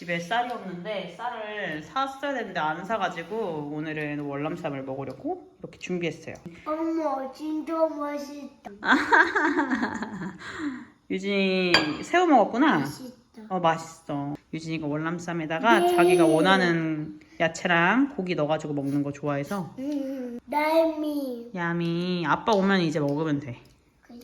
집에 쌀이 없는데 쌀을 샀어야 되는데 안 사가지고 오늘은 월남쌈을 먹으려고 이렇게 준비했어요. 어머 진짜 맛있다. 유진이 새우 먹었구나. 맛있다. 어 맛있어. 유진이가 월남쌈에다가 네. 자기가 원하는 야채랑 고기 넣어가지고 먹는 거 좋아해서 음, 날미. 야미 아빠 오면 이제 먹으면 돼. 그래.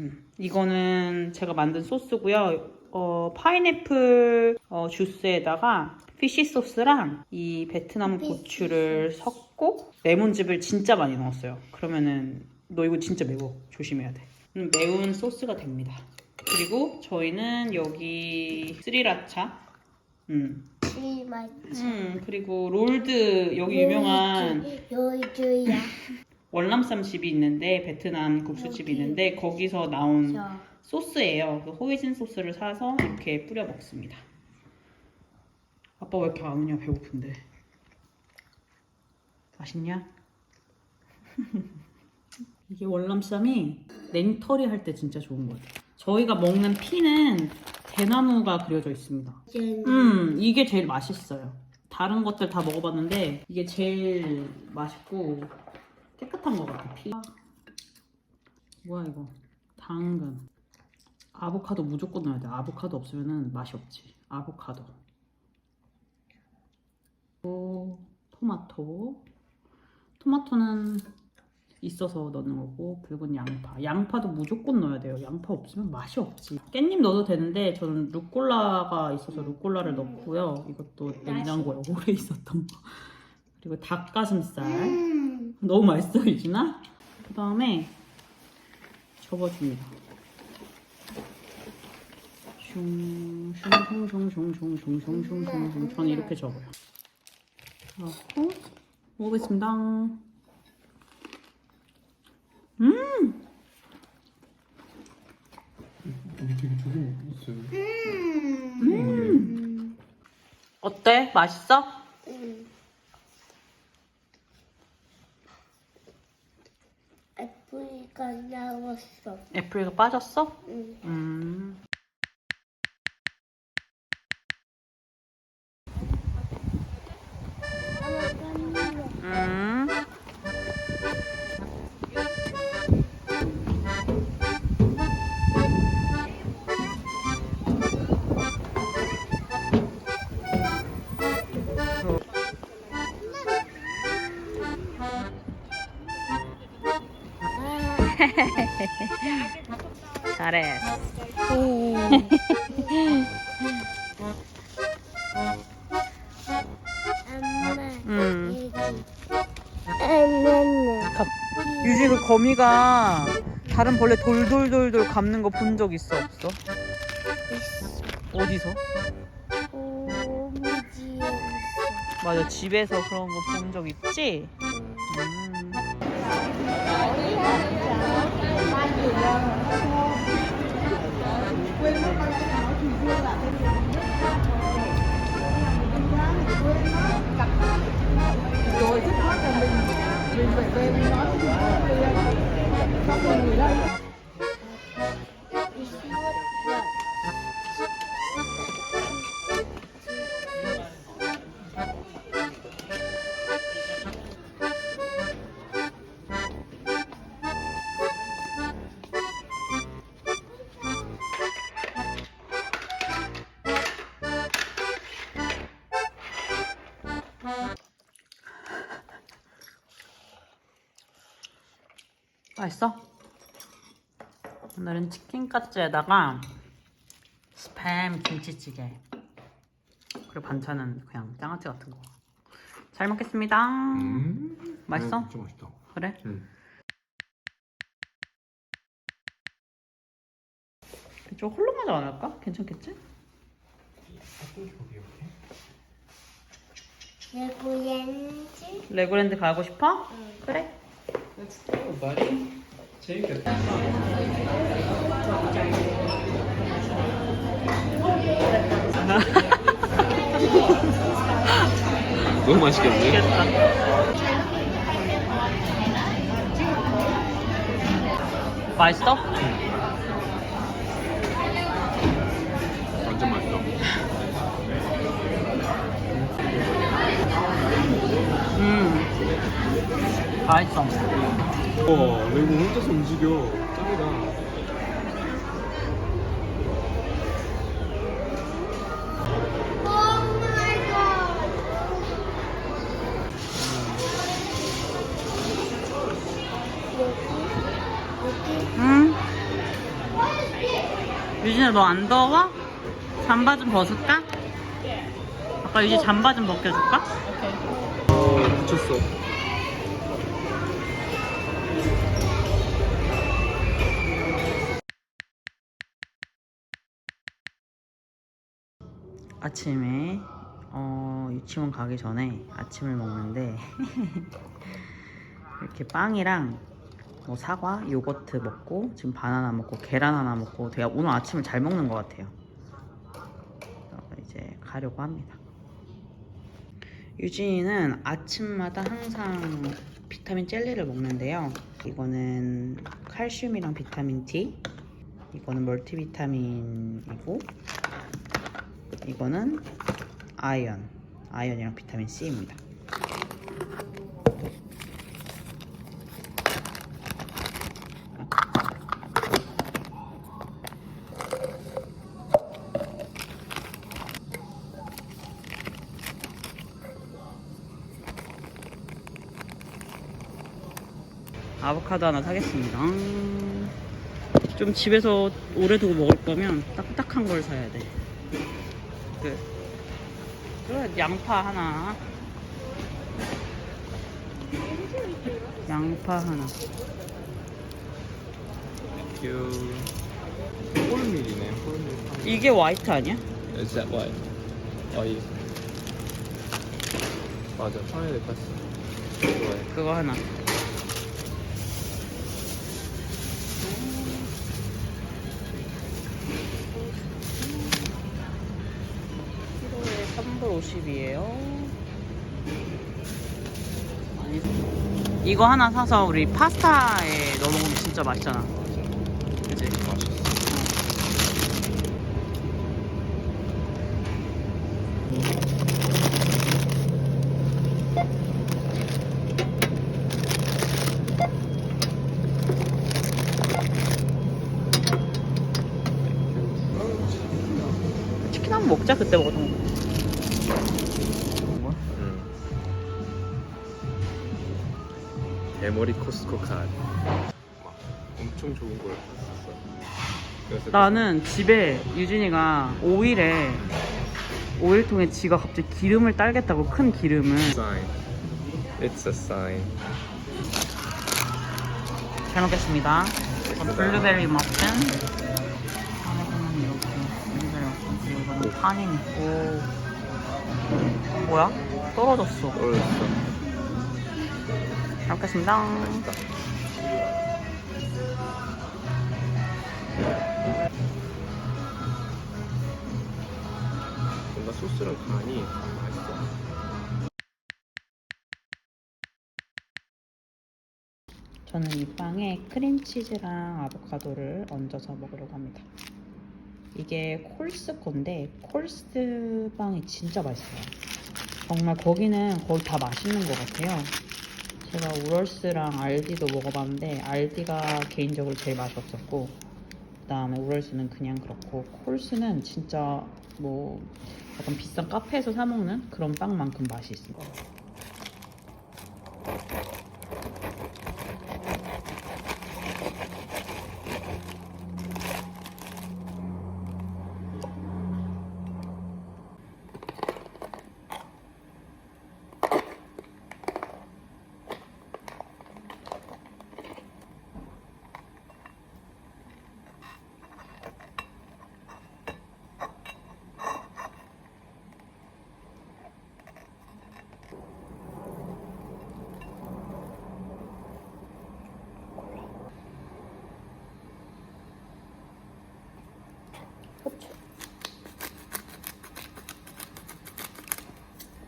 음, 이거는 제가 만든 소스고요. 어, 파인애플 어, 주스에다가 피쉬 소스랑 이 베트남 고추를 섞고 레몬즙을 진짜 많이 넣었어요. 그러면은 너 이거 진짜 매워. 조심해야 돼. 음, 매운 소스가 됩니다. 그리고 저희는 여기 스리라차. 음. 이 맛. 음, 그리고 롤드 여기 유명한 요이주야. 월남쌈 집이 있는데 베트남 국수집이. 있는데 거기서 나온 저. 소스예요. 그 호이진 소스를 사서 이렇게 뿌려 먹습니다. 아빠 왜 이렇게 안 오냐 배고픈데. 맛있냐? 이게 월남쌈이 냉털이 할 때 진짜 좋은 거예요. 저희가 먹는 피는 대나무가 그려져 있습니다. 음, 이게 제일 맛있어요. 다른 것들 다 먹어봤는데 이게 제일 맛있고 깨끗한 것 같아. 피. 뭐야 이거? 당근. 아보카도 무조건 넣어야 돼. 아보카도 없으면 맛이 없지. 아보카도. 또 토마토. 토마토는 있어서 넣는 거고 붉은 양파. 양파도 무조건 넣어야 돼요. 양파 없으면 맛이 없지. 깻잎 넣어도 되는데 저는 루꼴라가 있어서 루꼴라를 넣고요. 이것도 냉장고에 오래 있었던 거. 그리고 닭가슴살. 음. 너무 맛있어 유진아. 그 다음에 접어줍니다. 슝슝슝슝슝슝슝슝슝 저는 이렇게 접어요. 넣고 먹어보겠습니다. 음 되게 있어요. 음. 어때? 맛있어? 음. 애플이가 나왔어. 애플이가 빠졌어? 음. 음. 음. 잘했어. 엄마. 음. 엄마. 유지 그 거미가 다른 벌레 돌돌돌돌 감는 거 본 적 있어 없어? 어디서? 맞아 집에서 그런 거 본 적 있지? Yeah. 맛있어? 오늘은 치킨 까츠에다가 스팸 김치찌개 그리고 반찬은 그냥 장아찌 같은 거. 잘 먹겠습니다. 음. 맛있어? 네, 진짜 맛있다. 그래? 응. 좀 홀로가지 않을까? 괜찮겠지? 레고엔지? 레고랜드 가고 싶어? 응. 그래. Let's go, buddy. 재밌겠다. 너무 맛있겠네. 맛있어? 응. 맛있어. 와, 레고 혼자서 움직여. 짱이다. 응? 유진아 너 안 더워? 잠바 좀 벗을까? 아까 유진 잠바 좀 벗겨줄까? 어, 붙였어. 아침에 어, 유치원 가기 전에 아침을 먹는데 이렇게 빵이랑 뭐 사과, 요거트 먹고 지금 바나나 먹고 계란 하나 먹고 되게 오늘 아침을 잘 먹는 것 같아요. 이제 가려고 합니다. 유진이는 아침마다 항상 비타민 젤리를 먹는데요. 이거는 칼슘이랑 비타민 D, 이거는 멀티비타민이고 이거는 아이언, 아이언이랑 비타민 C입니다. 아보카도 하나 사겠습니다. 좀 집에서 오래 두고 먹을 거면 딱딱한 걸 사야 돼. 그, 그 양파 하나. 양파 하나. 큐. 홀밀이네, 홀밀. 이게 화이트 아니야? Is that what? 어, 이. 맞아, 파인애플. 좋아해. 그거 하나. 키로에 3불 50이에요. 이거 하나 사서 우리 파스타에 넣어 먹으면 진짜 맛있잖아. 맛있어. 치킨 한번 먹자 그때 먹었던 거. 대머리 코스코 카드. 막 엄청 좋은 걸 샀었어. 그래서 나는 집에 유진이가 오일에 오일통에 지가 갑자기 기름을 딸겠다고 큰 기름을 sign. It's a sign. 잘 먹겠습니다. 이건 블루베리 머핀 안에서는 이렇게 블루베리 머핀 그리고 이거는 파닝 있고 뭐야? 떨어졌어. 떨어졌어. 잘 먹겠습니다. 맛있다. 뭔가 소스랑 간이 참 맛있어. 저는 이 빵에 크림치즈랑 아보카도를 얹어서 먹으려고 합니다. 이게 콜스 건데 콜스 빵이 진짜 맛있어요. 정말 거기는 거의 다 맛있는 것 같아요. 제가 우럴스랑 알디도 먹어봤는데 알디가 개인적으로 제일 맛이 없었고 그 다음에 우럴스는 그냥 그렇고 콜스는 진짜 뭐 약간 비싼 카페에서 사 먹는 그런 빵만큼 맛이 있습니다.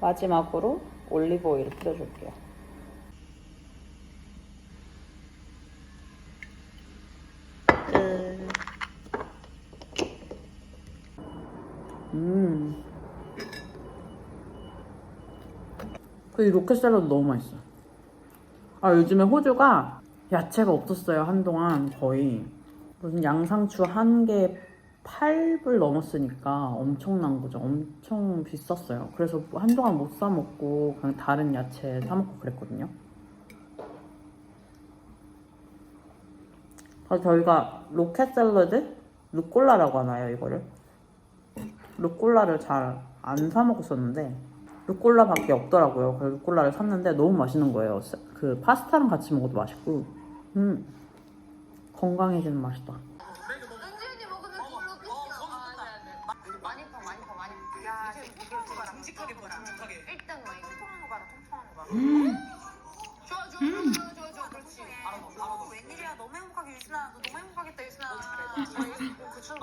마지막으로 올리브 오일을 뿌려줄게요. 끝. 음. 그 로켓 샐러드 너무 맛있어. 아 요즘에 호주가 야채가 없었어요 한동안 거의 무슨 양상추 한 개에 8불 넘었으니까 엄청난 거죠 엄청 비쌌어요 그래서 뭐 한동안 못 사 먹고 그냥 다른 야채 사 먹고 그랬거든요 그래서 저희가 로켓 샐러드? 루꼴라라고 하나요 이거를? 루꼴라를 잘 안 사 먹었었는데 루꼴라밖에 없더라고요. 그래서 루꼴라를 샀는데 너무 맛있는 거예요. 그 파스타랑 같이 먹어도 맛있고, 음 건강해지는 맛이다. 음. 좋아 좋아 좋아 좋아 좋아 좋아 그렇지. 바로 너, 바로 너. 웬일이야 너무 행복하게 유진아 너 너무 행복하겠다 유진아. 잘해. 그 춤.